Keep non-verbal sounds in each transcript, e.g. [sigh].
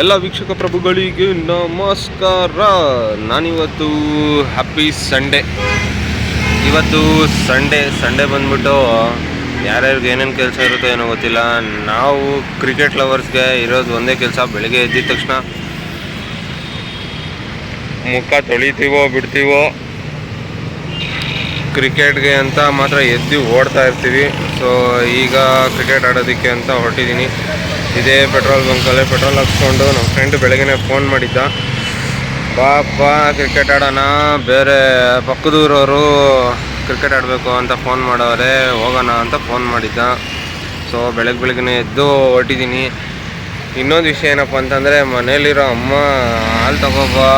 ಎಲ್ಲ ವೀಕ್ಷಕ ಪ್ರಭುಗಳಿಗೆ ನಮಸ್ಕಾರ. ನಾನಿವತ್ತು ಹ್ಯಾಪಿ ಸಂಡೇ ಇವತ್ತು ಸಂಡೇ ಸಂಡೇ ಬಂದ್ಬಿಟ್ಟು ಯಾರ್ಯಾರಿಗೆ ಏನೇನು ಕೆಲಸ ಇರುತ್ತೋ ಏನೋ ಗೊತ್ತಿಲ್ಲ. ನಾವು ಕ್ರಿಕೆಟ್ ಲವರ್ಸ್ಗೆ ಇರೋದು ಒಂದೇ ಕೆಲಸ, ಬೆಳಗ್ಗೆ ಎದ್ದಿದ ತಕ್ಷಣ ಮುಖ ತೊಳಿತೀವೋ ಬಿಡ್ತೀವೋ ಕ್ರಿಕೆಟ್ಗೆ ಅಂತ ಮಾತ್ರ ಎದ್ದು ಓಡ್ತಾ ಇರ್ತೀವಿ. ಸೊ ಈಗ ಕ್ರಿಕೆಟ್ ಆಡೋದಕ್ಕೆ ಅಂತ ಹೊರಟಿದ್ದೀನಿ ಇದೇ ಪೆಟ್ರೋಲ್ ಬಂಕಲ್ಲೇ ಪೆಟ್ರೋಲ್ ಹಾಕ್ಸ್ಕೊಂಡು ನಮ್ಮ ಫ್ರೆಂಡ್ ಬೆಳಗ್ಗೆ ಫೋನ್ ಮಾಡಿದ್ದ. ಬಾಪ ಕ್ರಿಕೆಟ್ ಆಡೋಣ. ಬೇರೆ ಪಕ್ಕದೂರವರು ಕ್ರಿಕೆಟ್ ಆಡಬೇಕು ಅಂತ ಫೋನ್ ಮಾಡೋರೆ. ಹೋಗೋಣ ಅಂತ ಫೋನ್ ಮಾಡಿದ್ದ. ಸೊ ಬೆಳಗ್ಗೆ ಬೆಳಗ್ಗೆ ಎದ್ದು ಹೊರಟಿದ್ದೀನಿ ಇನ್ನೊಂದು ವಿಷಯ ಏನಪ್ಪ ಅಂತಂದರೆ ಮನೇಲಿರೋ ಅಮ್ಮ, ಹಾಲು ತಗೋಬಾ,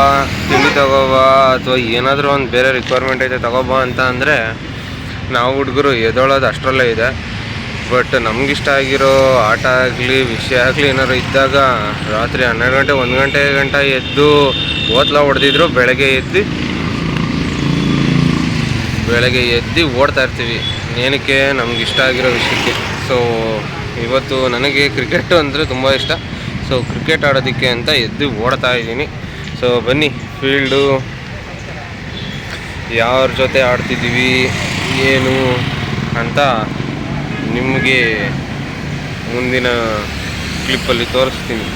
ತಿಂಡಿ ತಗೋಬಾ, ಅಥವಾ ಏನಾದರೂ ಒಂದು ಬೇರೆ ರಿಕ್ವೈರ್ಮೆಂಟ್ ಐತೆ ತಗೋಬಾ ಅಂತ ಅಂದರೆ, ನಾವು ಹುಡುಗರು ಎದೊಳೋದು ಅಷ್ಟರಲ್ಲೇ ಇದೆ. ಬಟ್ ನಮಗಿಷ್ಟ ಆಗಿರೋ ಆಟ ಆಗಲಿ, ವಿಷಯ ಆಗಲಿ ಏನಾದ್ರು ಇದ್ದಾಗ ರಾತ್ರಿ ಹನ್ನೆರಡು ಗಂಟೆ, ಒಂದು ಗಂಟೆ ಗಂಟೆ ಎದ್ದು ಓದ್ಲ ಹೊಡೆದಿದ್ರು ಬೆಳಗ್ಗೆ ಎದ್ದು ಬೆಳಗ್ಗೆ ಎದ್ದು ಓಡ್ತಾ ಇರ್ತೀವಿ. ಏನಕ್ಕೆ? ನಮ್ಗೆ ಇಷ್ಟ ಆಗಿರೋ ವಿಷಯಕ್ಕೆ. ಸೊ ಇವತ್ತು ನನಗೆ ಕ್ರಿಕೆಟ್ ಅಂದರೆ ತುಂಬ ಇಷ್ಟ. ಸೊ ಕ್ರಿಕೆಟ್ ಆಡೋದಕ್ಕೆ ಅಂತ ಎದ್ದು ಓಡ್ತಾ ಇದ್ದೀನಿ. ಸೊ ಬನ್ನಿ ಫೀಲ್ಡು ಯಾರ ಜೊತೆ ಆಡ್ತಿದ್ದೀವಿ, ಏನು ಅಂತ ನಿಮಗೆ ಮುಂದಿನ ಕ್ಲಿಪ್ಪಲ್ಲಿ ತೋರಿಸ್ತೀನಿ.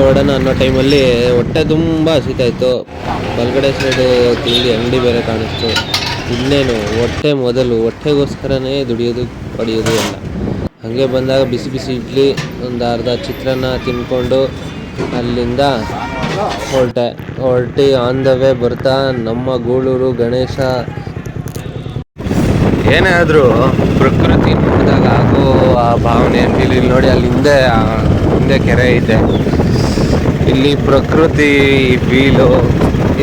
ಹೊರಡೋಣ ಅನ್ನೋ ಟೈಮಲ್ಲಿ ಹೊಟ್ಟೆ ತುಂಬ ಹಸಿತಾಯಿತ್ತು ಹೊರಗಡೆ ಸೈಡು ತಿಂಡಿ ಅಂಗಡಿ ಬೇರೆ ಕಾಣಿಸ್ತು. ಇನ್ನೇನು, ಹೊಟ್ಟೆ ಮೊದಲು, ಹೊಟ್ಟೆಗೋಸ್ಕರನೇ ದುಡಿಯೋದು, ಪಡೆಯೋದು ಎಲ್ಲ. ಹಾಗೆ ಬಂದಾಗ ಬಿಸಿ ಬಿಸಿ ಇಡ್ಲಿ, ಒಂದು ಅರ್ಧ ಚಿತ್ರಾನ್ನ ತಿನ್ಕೊಂಡು ಅಲ್ಲಿಂದ ಹೊರಟೆ. ಹೊರಟಿ ಆನ್ ದ ವೇ ಬರ್ತಾ, ನಮ್ಮ ಗೂಳೂರು ಗಣೇಶ. ಏನೇ ಆದರೂ ಪ್ರಕೃತಿ ನೋಡಿದಾಗ ಆಗೋ ಆ ಭಾವನೆ ಇಲ್ಲಿ ನೋಡಿ ಅಲ್ಲಿ ಹಿಂದೆ ಹಿಂದೆ ಕೆರೆ ಐತೆ ಇಲ್ಲಿ ಪ್ರಕೃತಿ ಫೀಲು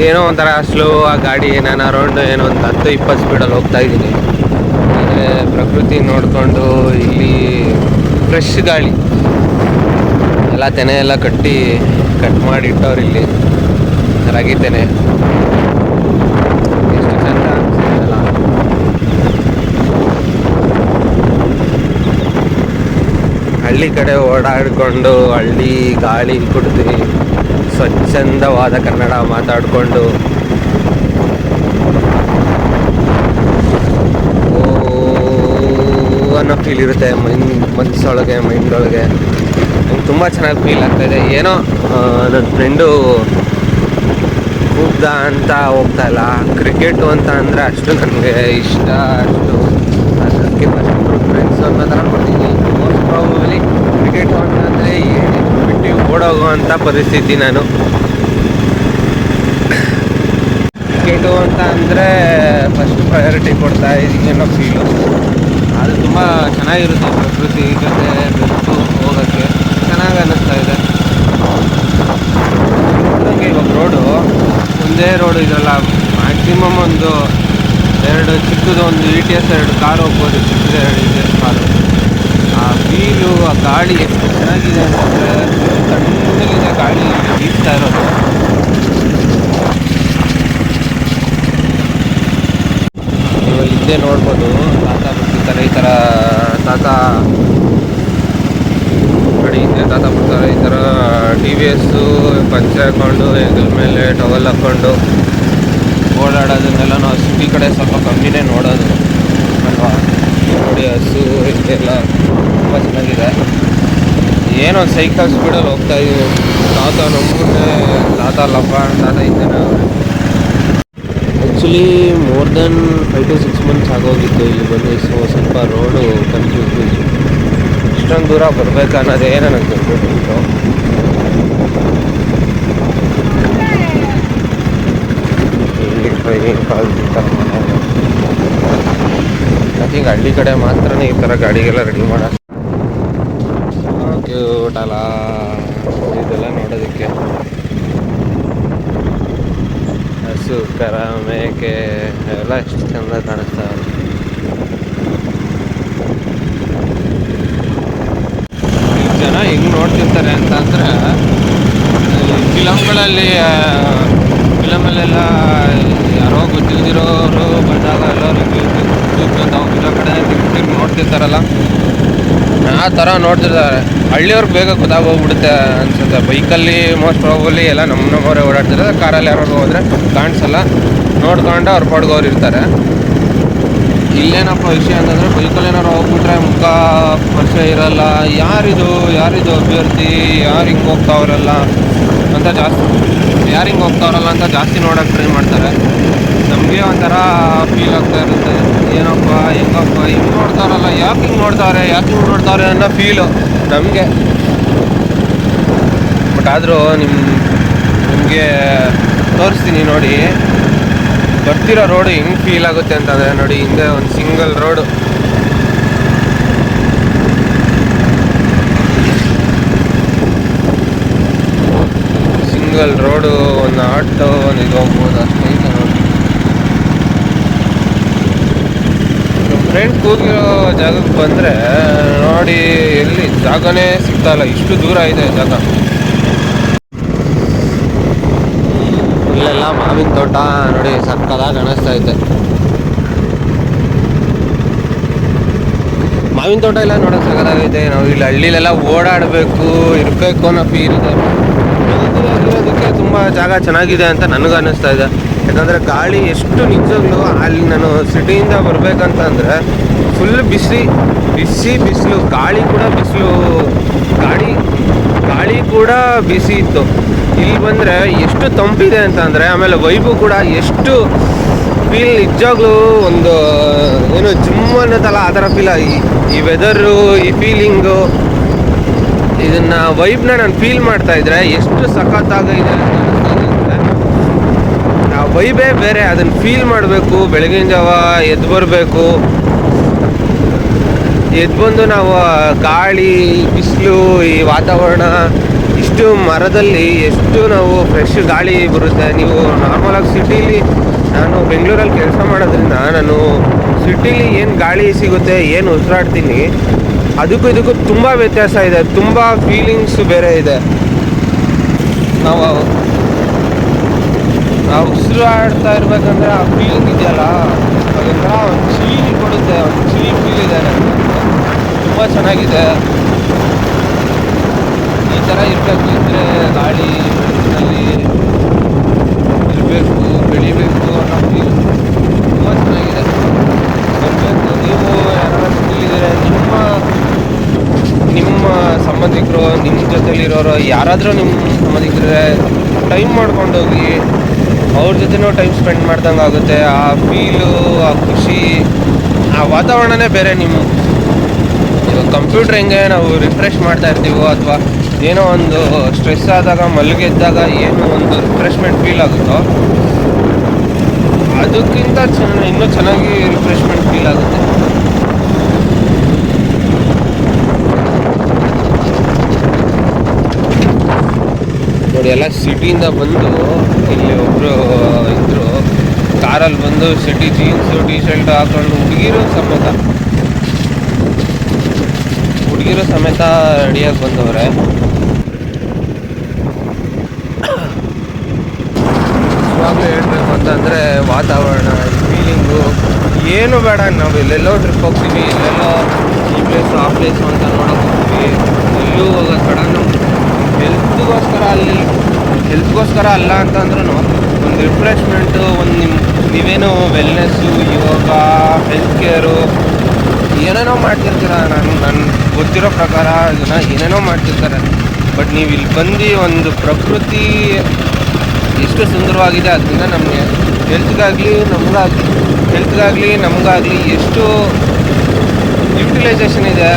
ಏನೋ ಒಂಥರ ಸ್ಲೋ ಆ ಗಾಡಿ, ನಾನು ಅರೌಂಡ್ ಏನೋ ಒಂದು ಹತ್ತು, ಇಪ್ಪತ್ತು ಸ್ಪೀಡಲ್ಲಿ ಹೋಗ್ತಾ ಇದ್ದೀನಿ. ಆದರೆ ಪ್ರಕೃತಿ ನೋಡಿಕೊಂಡು ಇಲ್ಲಿ ಫ್ರೆಶ್ ಗಾಳಿ. ಎಲ್ಲ ತೆನೆ ಎಲ್ಲ ಕಟ್ಟಿ ಕಟ್ ಮಾಡಿ ಇಟ್ಟವ್ರು ಇಲ್ಲಿ. ರಾಗಿ ಎಷ್ಟು ಚಂದ ಅನ್ಸುತ್ತಲ್ಲ ಹಳ್ಳಿ ಕಡೆ ಓಡಾಡಿಕೊಂಡು, ಹಳ್ಳಿ ಗಾಳಿ ಕುಡಿದು, ಸ್ವಚ್ಛಂದವಾದ ಕನ್ನಡ ಮಾತಾಡಿಕೊಂಡು. ಅನ್ನೋ ಫೀಲ್ ಇರುತ್ತೆ ಮೈಂಡ್ ಮನಸ್ಸೊಳಗೆ ಮೈಂಡೊಳಗೆ ನಂಗೆ ತುಂಬ ಚೆನ್ನಾಗಿ ಫೀಲ್ ಆಗ್ತಾಯಿದೆ ಏನೋ ನನ್ನ ಫ್ರೆಂಡು ಕೂಗ್ದ ಅಂತ ಹೋಗ್ತಾ ಇಲ್ಲ. ಕ್ರಿಕೆಟು ಅಂತ ಅಂದರೆ ಅಷ್ಟು ನನಗೆ ಇಷ್ಟ ಅಷ್ಟು ಅದಕ್ಕೆ ಫಸ್ಟ್ ಪ್ರಿಫರೆನ್ಸ್ ಅನ್ನೋ ಥರ ಕೊಡ್ತೀನಿ ಮೋಸ್ಟ್ ಪ್ರಾಬಲಿ ಕ್ರಿಕೆಟು ಅಂತಂದರೆ ಬಿಟ್ಟು ಓಡೋಗುವಂಥ ಪರಿಸ್ಥಿತಿ ನಾನು. ಕ್ರಿಕೆಟು ಅಂತ ಅಂದರೆ ಫಸ್ಟ್ ಪ್ರಯಾರಿಟಿ ಕೊಡ್ತಾ ಇದ್ದೀನಿ ಫೀಲು ಅದು ತುಂಬ ಚೆನ್ನಾಗಿರುತ್ತೆ ಪ್ರಕೃತಿ ಜೊತೆ ಬೆಸ್ಟು ಹೋಗೋಕ್ಕೆ. ಚೆನ್ನಾಗಿ ಅನ್ನಿಸ್ತಾ ಇದೆ. ಇವಾಗ ರೋಡು ಒಂದೇ ರೋಡು ಇದೆಲ್ಲ. ಮ್ಯಾಕ್ಸಿಮಮ್ ಒಂದು ಎರಡು ಚಿಕ್ಕದು ಒಂದು ಇ ಟಿ ಎಸ್ ಎರಡು ಕಾರು ಹೋಗ್ಬೋದು. ಚಿಕ್ಕದು ಎರಡು E T S car. Feel ಆ ಗಾಳಿ ಎಷ್ಟು ಚೆನ್ನಾಗಿದೆ ಅಂತಂದರೆ ತಣ್ಣಗಿದೆ ಗಾಳಿ ಬೀಸ್ತಾ ಇರೋದು. ನೀವು ಇದ್ದೇ ನೋಡ್ಬೋದು, ತಾತ ಬರ್ತಿರ್ತಾರೆ, ಈ ಥರ ತಾತ ಕಡೆಯಿಂದ ತಾತ ಬರ್ತಾರೆ, ಈ ಥರ ಟಿ ವಿ ಎಸ್ಸು ಪಂಚೆ ಹಾಕ್ಕೊಂಡು ಹೆಗಲ್ ಮೇಲೆ ಟವಲ್ ಹಾಕ್ಕೊಂಡು ಓಡಾಡೋದನ್ನೆಲ್ಲ ನಾವು ಸಿಟಿ ಕಡೆ ಸ್ವಲ್ಪ ಕಮ್ಮಿನೇ ನೋಡೋದು. ಅಲ್ವಾ? ನೋಡಿ ಹಸು, ಇದೆಲ್ಲ. ತುಂಬ ಚೆನ್ನಾಗಿದೆ. ಏನೋ ಸೈಕಲ್ ಸ್ಪೀಡಲ್ಲಿ ಹೋಗ್ತಾ ಇದ್ದೀವಿ ತಾತ ನಮ್ಮೂರನ್ನೇ ತಾತ ಲಪ್ಪ ತಾತ ಇದ್ದೇನೆ actually more than five to six months ಆಗೋಗಿತ್ತು ಇಲ್ಲಿ ಬಂದು ಸೊ ಸ್ವಲ್ಪ ರೋಡು ಕನ್ಫ್ಯೂಸ್ ಇಷ್ಟೊಂದು ದೂರ ಬರಬೇಕನ್ನೋದೇ ಅನ್ನೋದೇ ನನಗೆ ಗೊತ್ತಿತ್ತು ಇಲ್ಲಿ ಟ್ರೈನಿಂಗ್ ಕಾಲ್ ಐ ಥಿಂಕ್ ಹಳ್ಳಿ ಕಡೆ ಮಾತ್ರನೇ ಈ ಥರ ಗಾಡಿಗೆಲ್ಲ ರೆಡಿ ಮಾಡೋ ಕ್ಯೂಟ್ ಇದೆಲ್ಲ ನೋಡೋದಕ್ಕೆ. ಹಸು, ಕರ, ಮೇಕೆ, ಎಲ್ಲ ಎಷ್ಟು ಚೆಂದ ಕಾಣಿಸ್ತಾವೆ ಈ ಜನ ಹೆಂಗ್ ನೋಡ್ತಿರ್ತಾರೆ ಅಂತಂದ್ರೆ ಫಿಲಮ್ಗಳಲ್ಲಿ ಫಿಲಮಲ್ಲೆಲ್ಲ ಯಾರೋ ಗೊತ್ತಿಲ್ದಿರೋರು ಬಂದಾಗ ಎಲ್ಲರೂ ಹೋಗಿರೋ ಕಡೆ ತಿರ್ಗಿ ನೋಡ್ತಿರ್ತಾರಲ್ಲ. ಆ ಥರ ನೋಡ್ತಿರ್ತಾರೆ ಹಳ್ಳಿಯವ್ರಿಗೆ ಬೇಗ ಗೊತ್ತಾಗೋಗ್ಬಿಡುತ್ತೆ ಅನ್ಸುತ್ತೆ. ಬೈಕಲ್ಲಿ ಮೋಸ್ಟ್ ಪ್ರಾಬಲಿ ಎಲ್ಲ ನಮ್ಮ ನಮ್ಮವರೇ ಕಾರಲ್ಲಿ ಯಾರು ಹೋದ್ರೆ ಕಾಣಿಸಲ್ಲ. ನೋಡ್ಕೊಂಡು ಅವ್ರ ಪಡ್ಗೋರು ಇರ್ತಾರೆ. ಇಲ್ಲೇನಪ್ಪ ವಿಷಯ ಅಂತಂದ್ರೆ ಬೈಕಲ್ಲಿ ಏನಾರು ಹೋಗ್ಬಿಟ್ರೆ ಮುಖ ಪರಿಚಯ ಇರಲ್ಲ. ಯಾರಿದು ಯಾರಿದು ಅಭ್ಯರ್ಥಿ, ಯಾರು ಹಿಂಗೆ ಹೋಗ್ತಾವ್ರಲ್ಲ ಅಂತ ಜಾಸ್ತಿ, ಯಾರು ಹಿಂಗೆ ಹೋಗ್ತಾವ್ರಲ್ಲ ಅಂತ ಜಾಸ್ತಿ ನೋಡೋಕೆ ಟ್ರೈ ಮಾಡ್ತಾರೆ. ನಮಗೆ ಒಂಥರ ಫೀಲ್ ಆಗ್ತಾ ಇರುತ್ತೆ. ಏನಪ್ಪ, ಹೆಂಗಪ್ಪ, ಹಿಂಗೆ ನೋಡ್ತಾರಲ್ಲ, ಯಾಕೆ ಹಿಂಗೆ ನೋಡ್ತಾರೆ, ಯಾಕೆ ಹಿಂಗೆ ನೋಡ್ತಾರೆ ಅನ್ನೋ ಫೀಲು ನಮಗೆ. ಬಟ್ ಆದರೂ ನಿಮ್ಮ ನಿಮಗೆ ತೋರಿಸ್ತೀನಿ ನೋಡಿ. ಬರ್ತಿರೋ ರೋಡು ಹೆಂಗೆ ಫೀಲ್ ಆಗುತ್ತೆ ಅಂತಂದರೆ ನೋಡಿ, ಹಿಂದೆ ಒಂದು ಸಿಂಗಲ್ ರೋಡು ಸಿಂಗಲ್ ರೋಡು ಒಂದು ಆಟೋ ಒಂದು ಇದು ಹೋಗ್ಬೋದು ಅಷ್ಟೈತೆ ನೋಡಿ ಫ್ರೆಂಡ್ ಕೂಗಿರೋ ಜಾಗಕ್ಕೆ ಬಂದರೆ ನೋಡಿ ಎಲ್ಲಿ ಜಾಗನೇ ಸಿಗ್ತಾಯಿಲ್ಲ ಇಷ್ಟು ದೂರ ಇದೆ ಜಾಗ. ಇಲ್ಲೆಲ್ಲ ಮಾವಿನ ತೋಟ, ನೋಡಿ ಸಕ್ಕದಾಗ ಕಾಣಿಸ್ತಾ ಐತೆ ಮಾವಿನ ತೋಟ ಎಲ್ಲ ನೋಡೋಕೆ ಸಕ್ಕದಾಗೈತೆ ನಾವು ಇಲ್ಲಿ ಹಳ್ಳಿಲೆಲ್ಲ ಓಡಾಡಬೇಕು, ಇರಬೇಕು ಅನ್ನೋ ಫೀಲ್ ಇದೆ. ತುಂಬ ಜಾಗ ಚೆನ್ನಾಗಿದೆ ಅಂತ ನನಗೆ ಅನ್ನಿಸ್ತಾ ಇದೆ. ಯಾಕಂದರೆ ಗಾಳಿ ಎಷ್ಟು ನಿಜವಾಗ್ಲೂ ಅಲ್ಲಿ ನಾನು ಸಿಟಿಯಿಂದ ಬರಬೇಕಂತಂದರೆ ಫುಲ್ ಬಿಸಿ ಬಿಸಿ, ಬಿಸಿಲು. ಗಾಳಿ ಕೂಡ ಬಿಸಿಲು. ಗಾಳಿ ಗಾಳಿ ಕೂಡ ಬಿಸಿ ಇತ್ತು. ಇಲ್ಲಿ ಬಂದರೆ ಎಷ್ಟು ತಂಪಿದೆ ಅಂತಂದರೆ, ಆಮೇಲೆ ವೈಬು ಕೂಡ ಎಷ್ಟು ಫೀಲ್ ನಿಜವಾಗ್ಲೂ ಒಂದು, ಏನು ಜಿಮ್ ಅನ್ನೋದಲ್ಲ ಆ ಥರ ಫೀಲ್ ಈ ವೆದರು ಈ ಫೀಲಿಂಗು ಇದನ್ನ ವೈಬ್ನ ನಾನು ಫೀಲ್ ಮಾಡ್ತಾ ಇದ್ರೆ ಎಷ್ಟು ಸಖತ್ತಾಗಿದೆ ಅಂತ ಅನ್ಸ್ತಾ ಇದೆ ಅಂದ್ರೆ ಆ ವೈಬೇ ಬೇರೆ, ಅದನ್ನು ಫೀಲ್ ಮಾಡಬೇಕು, ಬೆಳಗಿನ ಜಾವ ಎದ್ದು ಬರಬೇಕು. ಎದ್ದು ಬಂದು ನಾವು ಗಾಳಿ, ಬಿಸಿಲು, ಈ ವಾತಾವರಣ, ಇಷ್ಟು ಮರದಲ್ಲಿ ಎಷ್ಟು ನಾವು ಫ್ರೆಶ್ ಗಾಳಿ ಬರುತ್ತೆ. ನೀವು ನಾರ್ಮಲಾಗಿ ಸಿಟಿಲಿ ನಾನು ಬೆಂಗಳೂರಲ್ಲಿ ಕೆಲಸ ಮಾಡೋದ್ರಿಂದ ನಾನು ಸಿಟಿಲಿ ಏನು ಗಾಳಿ ಸಿಗುತ್ತೆ, ಏನು ಉಸಿರಾಡ್ತೀನಿ, ಅದಕ್ಕೂ ಇದಕ್ಕೂ ತುಂಬ ವ್ಯತ್ಯಾಸ ಇದೆ. ತುಂಬ ಫೀಲಿಂಗ್ಸ್ ಬೇರೆ ಇದೆ. ನಾವು ನಾವು ಉಸಿರಾಡ್ತಾ ಇರ್ಬೇಕಂದ್ರೆ ಆ ಫೀಲಿಂಗ್ ಇದೆಯಲ್ಲ? ಅದೊಂಥರ ಒಂದು ಚಿಲಿ ಕೊಡುತ್ತೆ, ಒಂದು ಚಿಲಿ ಫೀಲ್ ಇದೆ ನನಗೆ. ತುಂಬ ಚೆನ್ನಾಗಿದೆ. ಈ ಥರ ಇರಬೇಕು ಇದ್ರೆ ಗಾಳಿ ಬೆಳಕಿನಲ್ಲಿ ಇರಬೇಕು, ಬೆಳಿಬೇಕು ಅನ್ನೋ ಫೀಲ್ ತುಂಬ ಚೆನ್ನಾಗಿದೆ. ಬರಬೇಕು ನೀವು ಯಾರು ಸಿಟಿಲಿದ್ದೀರ ನಿಮ್ಮ ನಿಮ್ಮ ಸಂಬಂಧಿಕರು ನಿಮ್ಮ ಜೊತೆಲಿರೋರು, ಯಾರಾದರೂ ನಿಮ್ಮ ಸಂಬಂಧಿಕರೇ ಟೈಮ್ ಮಾಡ್ಕೊಂಡೋಗಿ ಅವ್ರ ಜೊತೆನೂ ಟೈಮ್ ಸ್ಪೆಂಡ್ ಮಾಡ್ದಂಗೆ ಆಗುತ್ತೆ. ಆ ಫೀಲು ಆ ಖುಷಿ, ಆ ವಾತಾವರಣನೇ ಬೇರೆ ನಿಮ್ಮ ಇವಾಗ ಕಂಪ್ಯೂಟರ್ ಹೆಂಗೆ ನಾವು ರಿಫ್ರೆಶ್ ಮಾಡ್ತಾ ಇರ್ತೀವೋ ಅಥವಾ ಏನೋ ಒಂದು ಸ್ಟ್ರೆಸ್ ಆದಾಗ ಮಲಗಿದ್ದಾಗ ಏನೋ ಒಂದು ರಿಫ್ರೆಶ್ಮೆಂಟ್ ಫೀಲ್ ಆಗುತ್ತೋ, ಅದಕ್ಕಿಂತ ಚೆನ್ನ ಇನ್ನೂ ಚೆನ್ನಾಗಿ ರಿಫ್ರೆಶ್ಮೆಂಟ್ ಫೀಲ್ ಆಗುತ್ತೆ. ನೋಡಿ ಇದೆಲ್ಲ ಸಿಟಿಯಿಂದ ಬಂದು ಇಲ್ಲಿ ಒಬ್ಬರು ಇದ್ರು. ಕಾರಲ್ಲಿ ಬಂದು ಸಿಟಿ ಜೀನ್ಸು ಟಿ ಶರ್ಟ್ ಹಾಕೊಂಡು ಹುಡುಗಿರು ಸಮೇತ ಹುಡುಗಿರು ಸಮೇತ ರೆಡಿಯಾಗಿ ಬಂದವ್ರೆ. ಇವಾಗಲೂ ಹೇಳ್ಬೇಕು ಅಂತಂದರೆ ವಾತಾವರಣ ಫೀಲಿಂಗು ಏನು ಬೇಡ ನಾವು ಎಲ್ಲೆಲ್ಲೋ ಟ್ರಿಪ್ ಹೋಗ್ತೀವಿ, ಎಲ್ಲೆಲ್ಲೋ ಈ ಪ್ಲೇಸು ಆ ಪ್ಲೇಸು ಅಂತ ನೋಡೋಕೆ ಹೋಗ್ತೀವಿ. ಬೇಡ ನಮ್ಮ ಹೆಲ್ತ್ಗೋಸ್ಕರ ಅಲ್ಲಿ, ಹೆಲ್ತ್ಗೋಸ್ಕರ ಅಲ್ಲ ಅಂತಂದ್ರೂ ಒಂದು ರಿಫ್ರೆಶ್ಮೆಂಟು, ಒಂದು ನಿಮ್ಮ ನೀವೇನು ವೆಲ್ನೆಸ್ಸು ಯೋಗ ಹೆಲ್ತ್ ಕೇರು ಏನೇನೋ ಮಾಡ್ತಿರ್ತೀರ ನಾನು ನನ್ನ ಗೊತ್ತಿರೋ ಪ್ರಕಾರ ಇದನ್ನ ಏನೇನೋ ಮಾಡ್ತಿರ್ತಾರೆ. ಬಟ್ ನೀವು ಇಲ್ಲಿ ಬಂದು ಒಂದು ಪ್ರಕೃತಿ ಎಷ್ಟು ಸುಂದರವಾಗಿದೆ ಅದರಿಂದ ನಮಗೆ ಹೆಲ್ತ್ಗಾಗಲಿ ನಮಗಾಗಲಿ ಹೆಲ್ತ್ಗಾಗಲಿ ನಮಗಾಗಲಿ ಎಷ್ಟು ಯುಟಿಲೈಸೇಷನ್ ಇದೆ,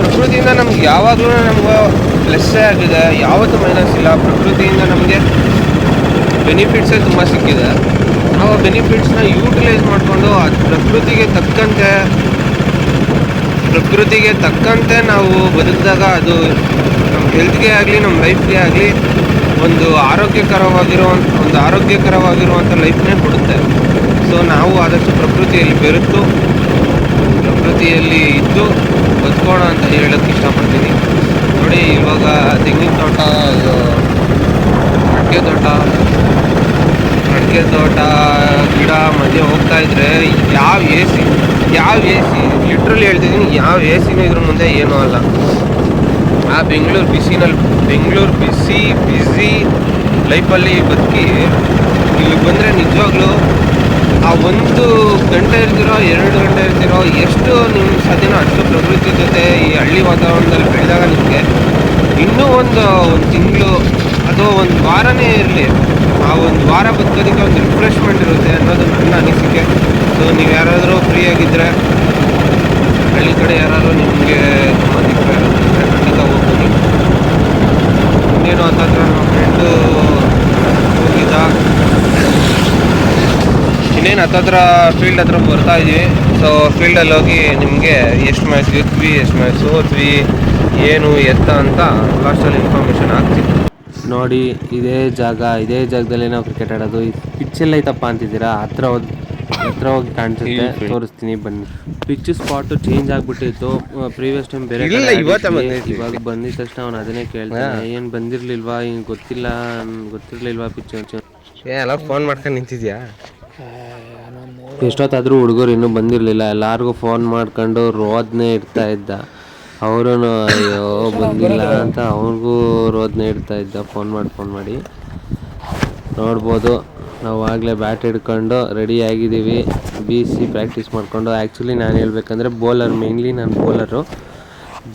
ಪ್ರಕೃತಿಯಿಂದ ನಮ್ಗೆ ಯಾವಾಗಲೂ ನಮ್ಗೆ ಪ್ಲಸ್ಸೇ ಆಗಿದೆ. ಯಾವತ್ತೂ ಮೈನಸ್ ಇಲ್ಲ. ಪ್ರಕೃತಿಯಿಂದ ನಮಗೆ ಬೆನಿಫಿಟ್ಸೇ ತುಂಬ ಸಿಕ್ಕಿದೆ. ನಾವು ಆ ಬೆನಿಫಿಟ್ಸ್ನ ಯೂಟಿಲೈಸ್ ಮಾಡಿಕೊಂಡು ಅದು ಪ್ರಕೃತಿಗೆ ತಕ್ಕಂತೆ ಪ್ರಕೃತಿಗೆ ತಕ್ಕಂತೆ ನಾವು ಬದುಕಿದಾಗ ಅದು ನಮ್ಮ ಹೆಲ್ತ್ಗೆ ಆಗಲಿ ನಮ್ಮ ಲೈಫ್ಗೆ ಆಗಲಿ ಒಂದು ಆರೋಗ್ಯಕರವಾಗಿರೋ ಒಂದು ಆರೋಗ್ಯಕರವಾಗಿರುವಂಥ ಲೈಫ್ನೇ ಕೊಡುತ್ತೆ. ಸೊ ನಾವು ಆದಷ್ಟು ಪ್ರಕೃತಿಯಲ್ಲಿ ಬೆರೆತು, ಪ್ರಕೃತಿಯಲ್ಲಿ ಇದ್ದು ಬದುಕೋಣ ಅಂತ ಹೇಳೋಕ್ಕೆ ಇಷ್ಟಪಡ್ತೀನಿ. ನೋಡಿ, ಇವಾಗ ತೆಂಗಿನ ತೋಟ, ಇದು ಅಡಿಕೆ ತೋಟ ಅಡಿಕೆ ತೋಟ, ಗಿಡ ಮಧ್ಯೆ ಹೋಗ್ತಾ ಇದ್ರೆ ಯಾವ ಎ ಸಿ ಯಾವ ಎ ಸಿ ಲಿಟ್ರಲಿ ಹೇಳ್ತಿದ್ದೀನಿ, ಯಾವ ಎ ಸಿನೂ ಇದ್ರ ಮುಂದೆ ಏನೂ ಅಲ್ಲ. ಆ ಬೆಂಗಳೂರು ಬಿಸಿನಲ್ಲಿ, ಬೆಂಗಳೂರು ಬಿಸಿ ಬಿಸಿ ಲೈಫಲ್ಲಿ ಬದುಕಿ ಇಲ್ಲಿ ಬಂದರೆ ನಿಜವಾಗ್ಲೂ ಆ ಒಂದು ಗಂಟೆ ಇರ್ತಿರೋ, ಎರಡು ಗಂಟೆ ಇರ್ತಿರೋ, ಎಷ್ಟು ನಿಮ್ಮ ಸದಿನ ಅಷ್ಟು ಪ್ರಕೃತಿ ಜೊತೆ ಈ ಹಳ್ಳಿ ವಾತಾವರಣದಲ್ಲಿ ಬೆಳೆದಾಗ ಇನ್ನೂ ಒಂದು ಒಂದು ತಿಂಗಳು, ಅಥವಾ ಒಂದು ವಾರನೇ ಇರಲಿ. ಆ ಒಂದು ವಾರ ಬದುಕೋದಕ್ಕೆ ಒಂದು ರಿಫ್ರೆಶ್ಮೆಂಟ್ ಇರುತ್ತೆ ಅನ್ನೋದು ನನ್ನ ಅನಿಸಿಕೆ. ಸೊ ನೀವು ಯಾರಾದರೂ ಫ್ರೀ ಆಗಿದ್ದರೆ ಹಳ್ಳಿ ಕಡೆ ಯಾರಾದರೂ ನಿಮಗೆ ಸಂಬಂಧಿಕರು ಯಾರಾದರೂ ಇದ್ದರೆ ಖಂಡಿತ ಹೋಗ್ಬೋದು. ಇನ್ನೇನು ಅಂತಂದ್ರೆ ನಮ್ಮ ಫ್ರೆಂಡು ಹೋಗಿದ್ದ. ಇನ್ನೇನು ಹತ್ತತ್ರ ಫೀಲ್ಡ್ ಹತ್ರ ಬರ್ತಾ ಇದೀವಿ. ಸೊ ಫೀಲ್ಡಲ್ಲಿ ಹೋಗಿ ನಿಮಗೆ ಎಷ್ಟು ಮ್ಯಾಚ್ ಗೆದ್ವಿ ಎಷ್ಟು ಮ್ಯಾಚ್ ಸೋತ್ವಿ ಏನು ಎತ್ತ ಅಂತ ಲಾಸ್ಟಲ್ಲಿ ಇನ್ಫಾರ್ಮೇಷನ್ ಆಗ್ತಿತ್ತು ನೋಡಿ ಇದೇ ಜಾಗ ಇದೇ ಜಾಗದಲ್ಲಿ ನಾವು ಕ್ರಿಕೆಟ್ ಆಡೋದು. ಪಿಚ್ ಎಲ್ಲ ಐತಪ್ಪ ಅಂತಿದ್ದೀರಾ? ಹತ್ರ ಹೋದ್ ಹತ್ರ ಹೋಗಿ ಕಾಣಿಸುತ್ತೆ. ತೋರಿಸ್ತೀನಿ ಬನ್ನಿ. ಪಿಚ್ ಸ್ಪಾಟ್ ಚೇಂಜ್ ಆಗ್ಬಿಟ್ಟಿತ್ತು. ಪ್ರೀವಿಯಸ್ ಟೈಮ್ ಬೇರೆ ಕಡೆ ಆಡಿದ್ವಿ. ಇವಾಗ ಬಂದಿದ ತಕ್ಷಣ ಅವ್ನು ಅದನ್ನೇ ಕೇಳ್ತಾನೆ. ಏನು ಬಂದಿರ್ಲಿಲ್ವಾ? ಹಿಂಗೆ ಗೊತ್ತಿಲ್ಲ ಗೊತ್ತಿರ್ಲಿಲ್ವಾ ಪಿಚ್ ಏ ಎಲ್ಲ ಫೋನ್ ಮಾಡ್ಕೊಂಡು ನಿಂತಿದ್ಯಾ? ಎಷ್ಟೊತ್ತಾದರೂ ಹುಡುಗರು ಇನ್ನೂ ಬಂದಿರಲಿಲ್ಲ. ಎಲ್ಲಾರ್ಗೂ ಫೋನ್ ಮಾಡ್ಕೊಂಡು ರೋದ್ನೇ ಇರ್ತಾ ಇದ್ದ. ಅವರು ಅಯ್ಯೋ [laughs] ಬಂದಿಲ್ಲ ಅಂತ ಅವ್ರಿಗೂ ರೋದನೆ ಇಡ್ತಾ ಇದ್ದ. ಫೋನ್ ಮಾಡಿ ಫೋನ್ ಮಾಡಿ. ನೋಡ್ಬೋದು. ನಾವು ಆಗಲೇ ಬ್ಯಾಟ್ ಹಿಡ್ಕೊಂಡು ರೆಡಿ ಆಗಿದ್ದೀವಿ. ಬಿ ಸಿ ಪ್ರಾಕ್ಟೀಸ್ ಮಾಡಿಕೊಂಡು. ಆ್ಯಕ್ಚುಲಿ ನಾನು ಹೇಳ್ಬೇಕಂದ್ರೆ ಬೌಲರ್ ಮೇನ್ಲಿ ನಾನು ಬೌಲರು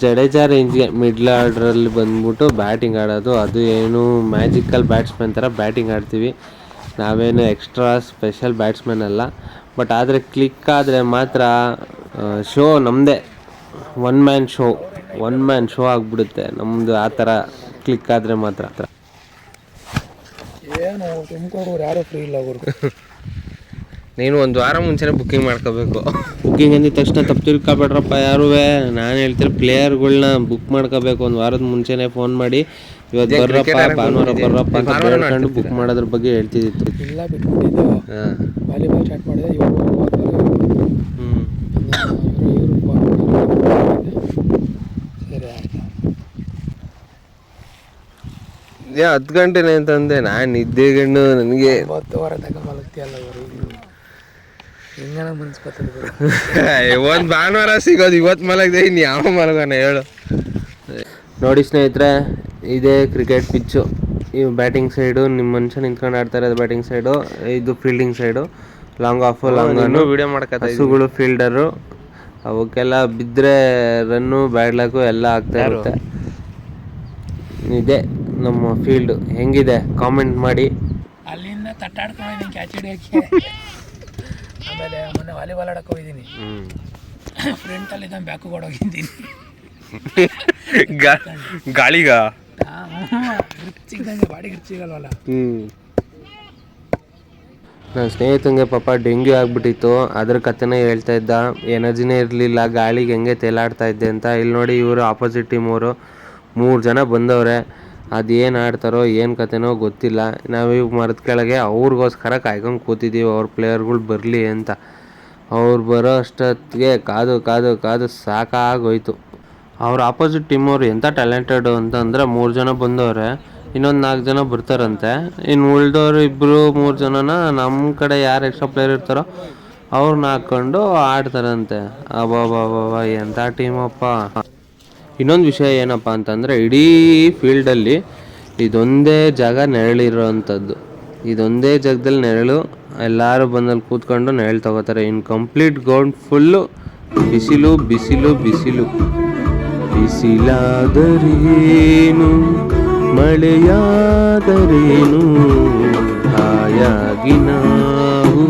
ಜಡೇಜಾ ರೇಂಜ್ಗೆ ಮಿಡ್ಲ್ ಆರ್ಡ್ರಲ್ಲಿ ಬಂದ್ಬಿಟ್ಟು ಬ್ಯಾಟಿಂಗ್ ಆಡೋದು. ಅದು ಏನು ಮ್ಯಾಜಿಕಲ್ ಬ್ಯಾಟ್ಸ್ಮನ್ ಥರ ಬ್ಯಾಟಿಂಗ್ ಆಡ್ತೀವಿ. ನಾವೇನು ಎಕ್ಸ್ಟ್ರಾ ಸ್ಪೆಷಲ್ ಬ್ಯಾಟ್ಸ್ಮನ್ ಅಲ್ಲ. ಬಟ್ ಆದರೆ ಕ್ಲಿಕ್ ಆದರೆ ಮಾತ್ರ ಶೋ ನಮ್ಮದೇ one man show one man show ಆಗಿಬಿಡುತ್ತೆ. ನಮ್ದು ಆ ಥರ ಕ್ಲಿಕ್ ಆದರೆ ಮಾತ್ರ. ಏನು ತುಮಕೂರು ಯಾರು ಫ್ರೀ ಇಲ್ಲ ಗುರು. [laughs] ನೀನು ಒಂದು ವಾರ ಮುಂಚೆನೇ ಬುಕ್ಕಿಂಗ್ ಮಾಡ್ಕೋಬೇಕು. ಬುಕ್ಕಿಂಗ್ ಅಂದಿದ ತಕ್ಷಣ ತಪ್ಪು ತಿಳ್ಕೊಬೇಡ್ರಪ್ಪ ಯಾರೂ ನಾನು ಹೇಳ್ತೀನಿ ಪ್ಲೇಯರ್ಗಳ್ನ ಬುಕ್ ಮಾಡ್ಕೋಬೇಕು. ಒಂದು ವಾರದ ಮುಂಚೆನೇ ಫೋನ್ ಮಾಡಿ. ಇವತ್ತು ಬರ್ರಪ್ಪ ಭಾನುವಾರ. ಬರ್ರಪ್ಪ ಅಂತ ಬುಕ್? ಮಾಡೋದ್ರ ಬಗ್ಗೆ ಹೇಳ್ತಿದ್ದಿತ್ತು. ಇಲ್ಲ ಬಿಟ್ಬಿಟ್ಟಿದ್ದು. ಹಾಂ. ವಾಲಿಬಾಲ್ ಸ್ಟಾರ್ಟ್ ಮಾಡಿದೆ. ಇವಾಗ ಏ ಹತ್ತು ಗಂಟೆನೆ ಅಂತಂದೆ ನಾನು ನಿದ್ದೆಗಣ್ಣು ನನಗೆ. ಒಂಬತ್ತುವರೆ ತನಕ ಮಲಗ್ತಿಯಲ್ಲ ಗುರು? ಹಿಂಗನ ಮನ್ಸು ಬರ್ತದೆ ಗುರು ಒಂದು ಭಾನುವಾರ ಸಿಗೋದು ಇವತ್ತು ಮಲಗಿದೆ ಇನ್ನು ಯಾವ ಮಲಗೋಣ ಹೇಳು. ನೋಡಿ ಸ್ನೇಹಿತರೆ ಇದೇ ಕ್ರಿಕೆಟ್ ಪಿಚ್ಚು ಇವು ಬ್ಯಾಟಿಂಗ್ ಸೈಡು ನಿಮ್ಮ ಮನುಷ್ಯ ನಿಂತ್ಕೊಂಡು ಆಡ್ತಾ ಇರೋದು ಬ್ಯಾಟಿಂಗ್ ಸೈಡು ಇದು fielding side long off long ಅನ್ನು ವಿಡಿಯೋ ಮಾಡ್ಕೊತಾ ಇದ್ದೀನಿ. ಹಸುಗಳು ಫೀಲ್ಡರು ಅವಕ್ಕೆಲ್ಲ ಬಿದ್ದರೆ ರನ್ನು ಬ್ಯಾಡ್ ಲಕ್ಕು ಎಲ್ಲ ಆಗ್ತಾ ಇರುತ್ತೆ. ಇದೆ. ನಮ್ಮ ಫೀಲ್ಡ್ ಹೆಂಗಿದೆ? ಕಾಮೆಂಟ್ ಮಾಡಿ. ಅಲ್ಲಿಂದ ತಟ್ಟಾಡ್ಕೊಂಡಿದ್ದೀನಿ ಕ್ಯಾಚ್ ಹಿಡಿಯೋಕ್ಕೆ. ಆಮೇಲೆ ಮೊನ್ನೆ ವಾಲಿಬಾಲ್ ಆಡಕ್ಕೆ ಹೋಗಿದ್ದೀನಿ. ಫ್ರಂಟಲ್ಲಿ ಇದ್ದಾನೆ ಬ್ಯಾಕು ಕೊಡೋಗಿದ್ದೀನಿ [laughs] ಗಾಳಿಗ? ಗ್ರಿಪ್ ಬಾಡಿ ಗ್ರಿಪ್ಸಿಗಲ್ವಲ್ಲ ನನ್ನ ಸ್ನೇಹಿತಂಗೆ ಪಾಪ ಡೆಂಗ್ಯೂ ಆಗ್ಬಿಟ್ಟಿತ್ತು. ಅದ್ರ ಕಥೆನೇ ಹೇಳ್ತಾ ಇದ್ದ. ಎನರ್ಜಿನೇ ಇರಲಿಲ್ಲ ಗಾಳಿಗೆ ಹೆಂಗೆ ತೇಲಾಡ್ತಾ ಇದ್ದೆ ಅಂತ. ಇಲ್ಲಿ ನೋಡಿ ಇವರು ಆಪೋಸಿಟ್ ಟೀಮ್ ಅವರು. ಮೂರು ಜನ ಬಂದವ್ರೆ. ಅದೇನು ಆಡ್ತಾರೋ, ಏನು ಕತೆನೋ ಗೊತ್ತಿಲ್ಲ. ನಾವೀಗ ಮರದ ಕೆಳಗೆ ಅವ್ರಿಗೋಸ್ಕರ ಕಾಯ್ಕೊಂಡು ಕೂತಿದ್ದೀವಿ ಅವ್ರ ಪ್ಲೇಯರ್ಗಳು ಬರಲಿ ಅಂತ. ಅವ್ರು ಬರೋ ಅಷ್ಟೊತ್ತಿಗೆ ಕಾದು ಕಾದು ಕಾದು ಸಾಕಾಗೋಯ್ತು. ಅವ್ರ ಆಪೋಸಿಟ್ ಟೀಮವ್ರು ಎಂಥ ಟ್ಯಾಲೆಂಟೆಡು ಅಂತಂದರೆ ಮೂರು ಜನ ಬಂದವ್ರೆ, ಇನ್ನೊಂದು ನಾಲ್ಕು ಜನ ಬರ್ತಾರಂತೆ. ಇನ್ನು ಉಳ್ದವ್ರು ಇಬ್ಬರು ಮೂರು ಜನನ ನಮ್ಮ ಕಡೆ ಯಾರು ಎಕ್ಸ್ಟ್ರಾ ಪ್ಲೇಯರ್ ಇರ್ತಾರೋ ಅವ್ರನ್ನ ಹಾಕ್ಕೊಂಡು ಆಡ್ತಾರಂತೆ. ಅಬ್ಬಾ ಎಂಥ ಟೀಮಪ್ಪ ಇನ್ನೊಂದು ವಿಷಯ ಏನಪ್ಪ ಅಂತಂದರೆ ಇಡೀ ಫೀಲ್ಡಲ್ಲಿ ಇದೊಂದೇ ಜಾಗ ನೆರಳಿರೋವಂಥದ್ದು. ಇದೊಂದೇ ಜಾಗದಲ್ಲಿ ನೆರಳು, ಎಲ್ಲರೂ ಬಂದಲ್ಲಿ ಕೂತ್ಕೊಂಡು ನೆರಳು ತಗೋತಾರೆ. ಇನ್ನು ಕಂಪ್ಲೀಟ್ ಗ್ರೌಂಡ್ ಫುಲ್ಲು ಬಿಸಿಲು ಬಿಸಿಲು ಬಿಸಿಲು. ಬಿಸಿಲಾದರೇನು, ಮಳೆಯಾದರೇನು, ಹಾಯಾಗಿ ನಾವು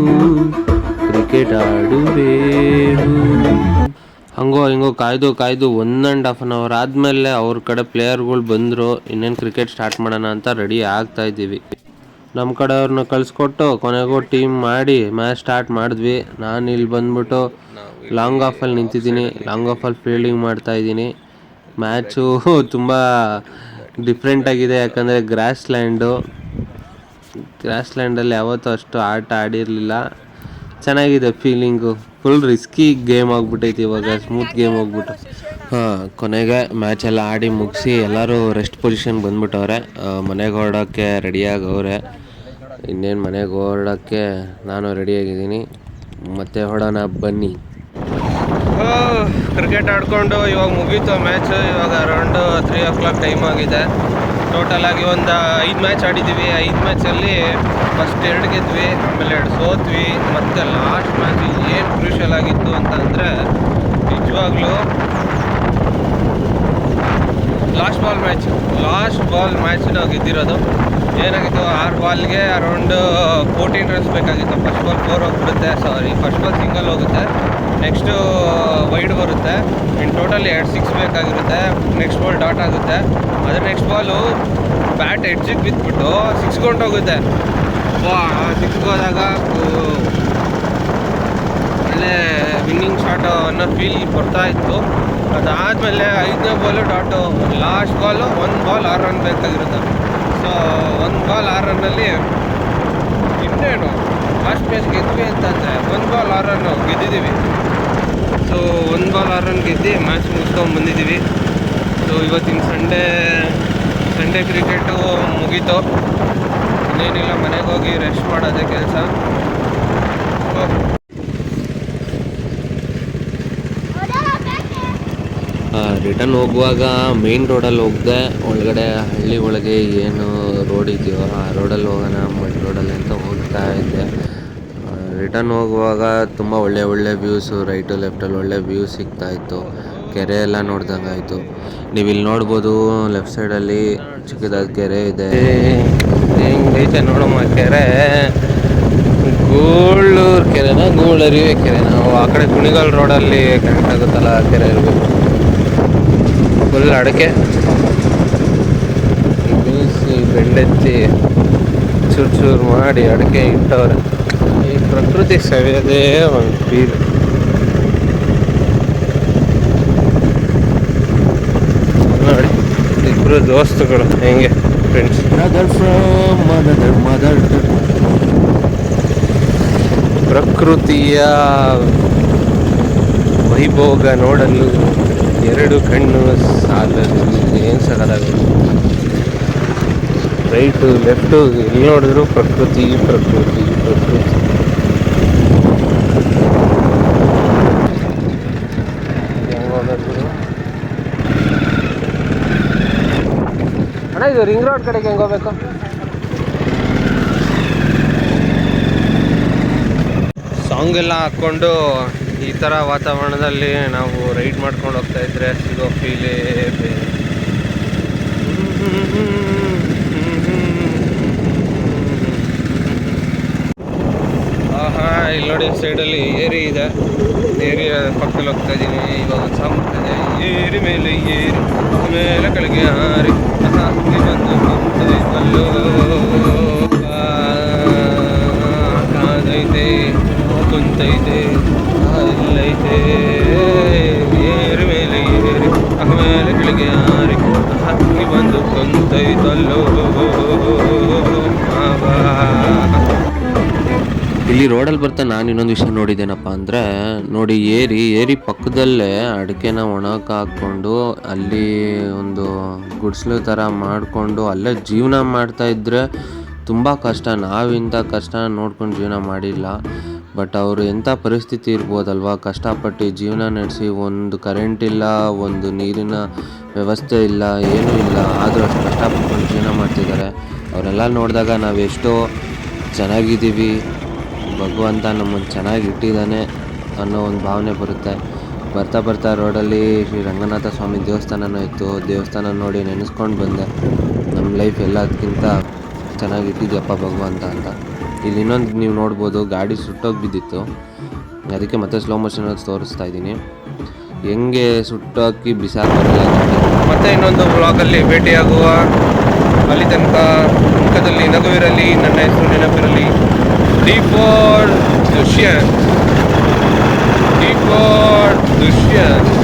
ಕ್ರಿಕೆಟ್ ಆಡುವೆವು. ಹಂಗೋ, ಹಿಂಗೋ, ಕಾಯ್ದು ಕಾಯ್ದು one and half an hour ಆದಮೇಲೆ ಅವ್ರ ಕಡೆ ಪ್ಲೇಯರ್ಗಳು ಬಂದರು, ಇನ್ನೇನು ಕ್ರಿಕೆಟ್ ಸ್ಟಾರ್ಟ್ ಮಾಡೋಣ ಅಂತ ರೆಡಿ ಆಗ್ತಾ ಇದ್ದೀವಿ. ನಮ್ಮ ಕಡೆಯವ್ರನ್ನ ಕಳಿಸ್ಕೊಟ್ಟು ಕೊನೆಗೂ ಟೀಮ್ ಮಾಡಿ ಮ್ಯಾಚ್ ಸ್ಟಾರ್ಟ್ ಮಾಡಿದ್ವಿ. ನಾನು ಇಲ್ಲಿ ಬಂದ್ಬಿಟ್ಟು ಲಾಂಗ್ ಆಫಲ್ಲಿ ನಿಂತಿದ್ದೀನಿ. ಲಾಂಗ್ ಆಫಲ್ಲಿ ಫೀಲ್ಡಿಂಗ್ ಮಾಡ್ತಾ ಇದ್ದೀನಿ. ಮ್ಯಾಚು ತುಂಬ ಡಿಫ್ರೆಂಟ್ ಆಗಿದೆ. ಯಾಕಂದರೆ ಗ್ರಾಸ್ ಲ್ಯಾಂಡು ಗ್ರಾಸ್ ಲ್ಯಾಂಡಲ್ಲಿ ಯಾವತ್ತೂ ಅಷ್ಟು ಆಟ ಆಡಿರಲಿಲ್ಲ. ಚೆನ್ನಾಗಿದೆ ಫೀಲಿಂಗು ಫುಲ್ ರಿಸ್ಕಿ ಗೇಮ್ ಆಗ್ಬಿಟ್ಟೈತಿ ಇವಾಗ ಸ್ಮೂತ್ ಗೇಮ್ ಹೋಗ್ಬಿಟ್ಟು ಹಾಂ ಕೊನೆಗೆ ಮ್ಯಾಚ್ ಎಲ್ಲ ಆಡಿ ಮುಗಿಸಿ ಎಲ್ಲರೂ ರೆಸ್ಟ್ ಪೊಸಿಷನ್ ಬಂದ್ಬಿಟ್ಟವ್ರೆ. ಮನೆಗೆ ಹೊರಡೋಕ್ಕೆ ರೆಡಿಯಾಗವ್ರೆ ಇನ್ನೇನು ಮನೆಗೆ ಹೊರಡೋಕ್ಕೆ ನಾನು ರೆಡಿಯಾಗಿದ್ದೀನಿ ಮತ್ತೆ ಹೊಡೋಣ ಬನ್ನಿ. ಕ್ರಿಕೆಟ್ ಆಡಿಕೊಂಡು ಇವಾಗ ಮುಗೀತು ಮ್ಯಾಚ್ ಇವಾಗ around three o'clock time ಆಗಿದೆ. ಟೋಟಲ್ ಆಗಿ ಒಂದು ಐದು ಮ್ಯಾಚ್ ಆಡಿದ್ದೀವಿ. ಐದು ಮ್ಯಾಚಲ್ಲಿ ಫಸ್ಟ್ ಎರಡು ಗೆದ್ವಿ, ಆಮೇಲೆ ಎರಡು ಸೋತ್ವಿ. ಮತ್ತು ಲಾಸ್ಟ್ ಮ್ಯಾಚ್ ಏನು ಕ್ರೂಷಲ್ ಆಗಿತ್ತು ಅಂತ ಅಂದರೆ ನಿಜವಾಗ್ಲೂ last ball match last ball match ನಾವು ಗೆದ್ದಿರೋದು. ಏನಾಗಿತ್ತು? ಆರು ಬಾಲ್ಗೆ ಅರೌಂಡ್ ಫೋರ್ಟೀನ್ ರನ್ಸ್ ಬೇಕಾಗಿತ್ತು. ಫಸ್ಟ್ ಬಾಲ್ ಫೋರ್ ಹೋಗ್ಬಿಡುತ್ತೆ. ಸಾರಿ ಫಸ್ಟ್ ಬಾಲ್ ಸಿಂಗಲ್ ಹೋಗುತ್ತೆ. ನೆಕ್ಸ್ಟು ವೈಡ್ ಬರುತ್ತೆ. ಇನ್ನು ಟೋಟಲ್ ಎರಡು ಸಿಕ್ಸ್ ಬೇಕಾಗಿರುತ್ತೆ. ನೆಕ್ಸ್ಟ್ ಬಾಲ್ ಡಾಟ್ ಆಗುತ್ತೆ. ಅದ್ರ ನೆಕ್ಸ್ಟ್ ಬಾಲು ಬ್ಯಾಟ್ ಎಡ್ಜಿಗೆ ಬಿದ್ದುಬಿಟ್ಟು ಸಿಕ್ಸ್ಕೊಂಡು ಹೋಗುತ್ತೆ ವಾ ಸಿಕ್ಸ್ಗೆ ಹೋದಾಗ ಒಳ್ಳೆ ವಿನ್ನಿಂಗ್ ಶಾಟ್ ಅನ್ನೋ ಫೀಲ್ ಬರ್ತಾ ಇತ್ತು. ಅದಾದಮೇಲೆ ಐದನೇ ಬಾಲು ಡಾಟು ಲಾಸ್ಟ್ ಬಾಲು ಒಂದು ಬಾಲ್ ಆರು ರನ್ ಬೇಕಾಗಿರುತ್ತೆ. ಸೊ ಒಂದು ಬಾಲ್ ಆರು ರನ್ನಲ್ಲಿ ಇನ್ನೇನು? ಲಾಸ್ಟ್ ಮ್ಯಾಚ್ ಗೆದ್ವಿ ಅಂತಂದರೆ ಒಂದು ಬಾಲ್ ಆರು ರನ್ನು ಗೆದ್ದಿದ್ದೀವಿ. ಸೊ ಒಂದು ಬಾಲ್ ಆರು ರನ್ ಗೆದ್ದು ಮ್ಯಾಚ್ ಮುಗಿಸ್ಕೊಂಡು ಬಂದಿದ್ದೀವಿ. ಸೊ ಇವತ್ತಿನ ಸಂಡೇ ಸಂಡೇ ಕ್ರಿಕೆಟು ಮುಗೀತು. ಇನ್ನೇನಿಲ್ಲ, ಮನೆಗೆ ಹೋಗಿ ರೆಸ್ಟ್ ಮಾಡೋದೇ ಕೆಲಸ. ರಿಟರ್ನ್ ಹೋಗುವಾಗ ಮೇನ್ ರೋಡಲ್ಲಿ ಹೋಗದೆ, ಒಳಗಡೆ ಹಳ್ಳಿ ಒಳಗೆ ಏನು ರೋಡ್ ಇದೆಯೋ, ಆ ರೋಡಲ್ಲಿ ಹೋಗೋಣ, ಮಡ್ ರೋಡಲ್ಲಿ ಅಂತ ಹೋಗ್ತಾ ಇದ್ದೆ. ರಿಟರ್ನ್ ಹೋಗುವಾಗ ತುಂಬ ಒಳ್ಳೆ ಒಳ್ಳೆ ವ್ಯೂಸು ರೈಟು ಲೆಫ್ಟಲ್ಲಿ ಒಳ್ಳೆ ವ್ಯೂ ಸಿಗ್ತಾ ಇತ್ತು. ಕೆರೆ ಎಲ್ಲ ನೋಡ್ದಂಗೆ ಆಯಿತು. ನೀವು ಇಲ್ಲಿ ನೋಡ್ಬೋದು ಲೆಫ್ಟ್ ಸೈಡಲ್ಲಿ ಚಿಕ್ಕದಾದ ಕೆರೆ ಇದೆ. ಹೆಂಗೈತೆ ನೋಡಮ್ಮ ಕೆರೆ? ಗೂಳೂರು ಕೆರೆನ ಗೂಳರಿವೆ ಕೆರೆ. ನಾವು ಆ ಕಡೆ ಕುಣಿಗಲ್ ರೋಡಲ್ಲಿ ಕನೆಕ್ಟ್ ಆಗುತ್ತಲ್ಲ, ಆ ಕೆರೆ ಇರಬೇಕು. ಫುಲ್ ಅಡಕೆ. ಬೀಸಿ ಬೆಂಡೆತ್ತಿ ಚೂರು ಚೂರು ಮಾಡಿ ಅಡಕೆ ಇಟ್ಟವ್ರೆ. ಪ್ರಕೃತಿ ಸವಿಯೋದೇ ಒಂದು ಫೀಲ್ ನೋಡಿ ಇಬ್ಬರು ದೋಸ್ತುಗಳು ಹೆಂಗೆ ಫ್ರೆಂಡ್ಸ್ ಪ್ರಕೃತಿಯ ವೈಭೋಗ ನೋಡಲು ಎರಡು ಕಣ್ಣು ಸಾಲದು ಏನು ಸಾಕಾಗಲ್ಲ ರೈಟು ಲೆಫ್ಟು ಎಲ್ಲಿ ನೋಡಿದ್ರು ಪ್ರಕೃತಿ ಪ್ರಕೃತಿ ಪ್ರಕೃತಿ ಹೆಂಗ್ ಹೋಗೋದು ಗುರು? ಅಣ್ಣ, ಇದು ರಿಂಗ್ ರೋಡ್ ಕಡೆಗೆ ಹೆಂಗೆ ಹೋಗ್ಬೇಕು? ಸಾಂಗ್ ಎಲ್ಲ ಹಾಕ್ಕೊಂಡು ಈ ಥರ ವಾತಾವರಣದಲ್ಲಿ ನಾವು ರೈಡ್ ಮಾಡ್ಕೊಂಡು ಹೋಗ್ತಾ ಇದ್ರೆ ಸಿಗೋ ಫೀಲೇ ಬೇರೆ. ಆಹಾ, ಇಲ್ಲಿ ನೋಡಿ ಸೈಡಲ್ಲಿ ಏರಿ ಇದೆ. ಏರಿ ಪಕ್ಕದಲ್ಲಿ ಹೋಗ್ತಾ ಇದ್ದೀನಿ. ಇವಾಗ ಒಂದು ಸಾಂಗ್ ಬರ್ತಾ ಇದೆ ಏರಿ ಮೇಲೆ ಏರಿ ಮೇಲೆ ಕೆಳಗೆ ಹಾರಿ ಆಹಾ, ಇಲ್ಲಿ ಬಂದು ಕುಂತೈತಲ್ಲೋ. ಆ, ಕಾದೈತೆ ಕುಂತೈತೆ ಇಲ್ಲೈತೆ ಏರಿ ಮೇಲೆ ಏರಿ ಆಮೇಲೆ ಕೆಳಗೆ ಹಾರಿ ಹಕ್ಕಿ ಬಂದು ಕುಂತೈತಲ್ಲೋ ಎಲ್ಲೋ ಮಾವ. ಇಲ್ಲಿ ರೋಡಲ್ಲಿ ಬರ್ತಾ ನಾನು ಇನ್ನೊಂದು ವಿಷಯ ನೋಡಿದ್ದೇನಪ್ಪ ಅಂದರೆ, ನೋಡಿ ಏರಿ ಏರಿ ಪಕ್ಕದಲ್ಲೇ ಅಡಿಕೆನ ಒಣಕ್ಕೆ ಅಲ್ಲಿ ಒಂದು ಗುಡಿಸ್ಲು ಥರ ಮಾಡಿಕೊಂಡು ಅಲ್ಲೇ ಜೀವನ ಮಾಡ್ತಾ ಇದ್ರೆ ತುಂಬ ಕಷ್ಟ. ನಾವಿಂಥ ಕಷ್ಟ ನೋಡ್ಕೊಂಡು ಜೀವನ ಮಾಡಿಲ್ಲ. ಬಟ್ ಅವರು ಎಂಥ ಪರಿಸ್ಥಿತಿ ಇರ್ಬೋದಲ್ವ? ಕಷ್ಟಪಟ್ಟು ಜೀವನ ನಡೆಸಿ ಒಂದು ಕರೆಂಟ್ ಇಲ್ಲ, ಒಂದು ನೀರಿನ ವ್ಯವಸ್ಥೆ ಇಲ್ಲ, ಏನೂ ಇಲ್ಲ. ಆದರೂ ಅಷ್ಟು ಕಷ್ಟಪಟ್ಕೊಂಡು ಜೀವನ ಮಾಡ್ತಿದ್ದಾರೆ. ಅವರೆಲ್ಲ ನೋಡಿದಾಗ ನಾವೆಷ್ಟೋ ಚೆನ್ನಾಗಿದ್ದೀವಿ. ಭಗವಂತ ನಮ್ಮನ್ನು ಚೆನ್ನಾಗಿ ಇಟ್ಟಿದ್ದಾನೆ ಅನ್ನೋ ಒಂದು ಭಾವನೆ ಬರುತ್ತೆ. ಬರ್ತಾ ಬರ್ತಾ ರೋಡಲ್ಲಿ ಶ್ರೀ ರಂಗನಾಥ ಸ್ವಾಮಿ ದೇವಸ್ಥಾನನೂ ಇತ್ತು. ದೇವಸ್ಥಾನ ನೋಡಿ ನೆನೆಸ್ಕೊಂಡು ಬಂದೆ. ನಮ್ಮ ಲೈಫ್ ಎಲ್ಲದಕ್ಕಿಂತ ಚೆನ್ನಾಗಿ ಇಟ್ಟಿದ್ಯಪ್ಪ ಭಗವಂತ ಅಂತ. ಇಲ್ಲಿ ಇನ್ನೊಂದು ನೀವು ನೋಡ್ಬೋದು, ಗಾಡಿ ಸುಟ್ಟೋಗಿ ಬಿದ್ದಿತ್ತು. ಅದಕ್ಕೆ ಮತ್ತೆ ಸ್ಲೋ ಮೋಷನಲ್ಲಿ ತೋರಿಸ್ತಾ ಇದ್ದೀನಿ. ಹೆಂಗೆ ಸುಟ್ಟಾಕಿ ಬಿಸಾಕಲ್ಲ ಮತ್ತೆ ಇನ್ನೊಂದು ಬ್ಲಾಗಲ್ಲಿ ಭೇಟಿಯಾಗುವ. ಅಲ್ಲಿ ತನಕ ಮುಖದಲ್ಲಿ ನಗುವಿರಲಿ, ನನ್ನ ಹೆಸರು ನೆನಪಿರಲಿ. Libor Dushian. Libor Dushian.